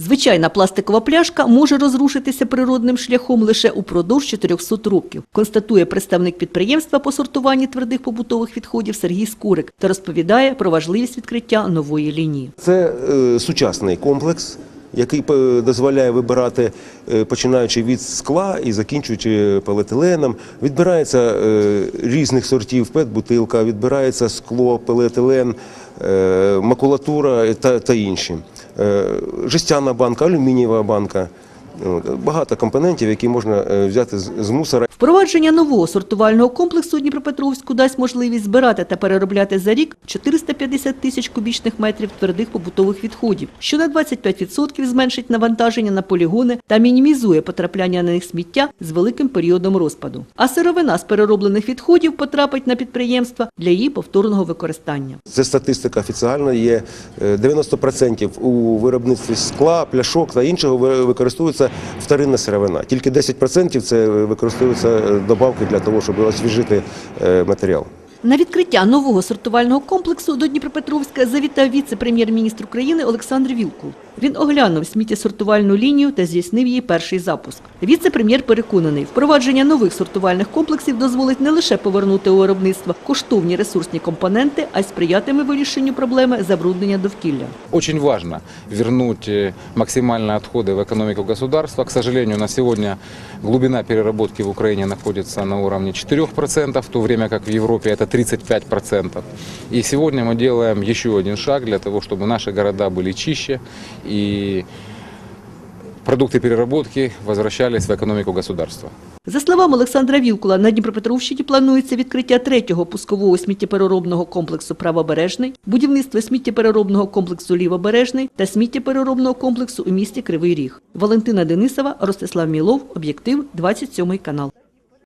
Звичайна пластикова пляшка може розрушитися природним шляхом лише упродовж 400 років, констатує представник підприємства по сортуванні твердих побутових відходів Сергій Скурик та розповідає про важливість відкриття нової лінії. Це е, сучасний комплекс, який дозволяє вибирати, е, починаючи від скла і закінчуючи поліетиленом. Відбирається е, різних сортів пет-бутилка, відбирається скло, поліетилен, е, макулатура та, та інші. Жестяна банка, алюмінієва банка. Багато компонентів, які можна взяти з мусора Впровадження нового сортувального комплексу Дніпропетровську дасть можливість збирати та переробляти за рік 450 тисяч кубічних метрів твердих побутових відходів, що на 25% зменшить навантаження на полігони та мінімізує потрапляння на них сміття з великим періодом розпаду. А сировина з перероблених відходів потрапить на підприємства для її повторного використання. Це статистика офіціальна. Є е, 90% у виробництві скла, пляшок та іншого ви- використовується вторинна сировина. Тільки 10% це використовуються е, добавки для того, щоб освіжити е, матеріал. На відкриття нового сортувального комплексу до Дніпропетровська завітав віце-прем'єр-міністр України Олександр Вілкул. Він оглянув сміттєсортувальну лінію та здійснив її перший запуск. Віце-прем'єр переконаний, впровадження нових сортувальних комплексів дозволить не лише повернути у виробництво коштовні ресурсні компоненти, а й сприятиме вирішенню проблеми забруднення довкілля. Очень важно вернуть э, максимально отходы в экономику государства. К сожалению, на сегодня глубина переработки в Украине находится на уровне 4%, в то время как в Европе это 35%. И сегодня мы делаем еще один шаг для того, чтобы наши города были чище и продукты переработки возвращались в экономику государства. За словами Олександра Вілкула, на Дніпропетровщині планується відкриття третього пускового сміттєпереробного комплексу «Правобережний», будівництво сміттєпереробного комплексу «Лівобережний» та сміттєпереробного комплексу у місті Кривий Ріг. Валентина Денисова, Ростислав Мілов, Об'єктив, 27 канал.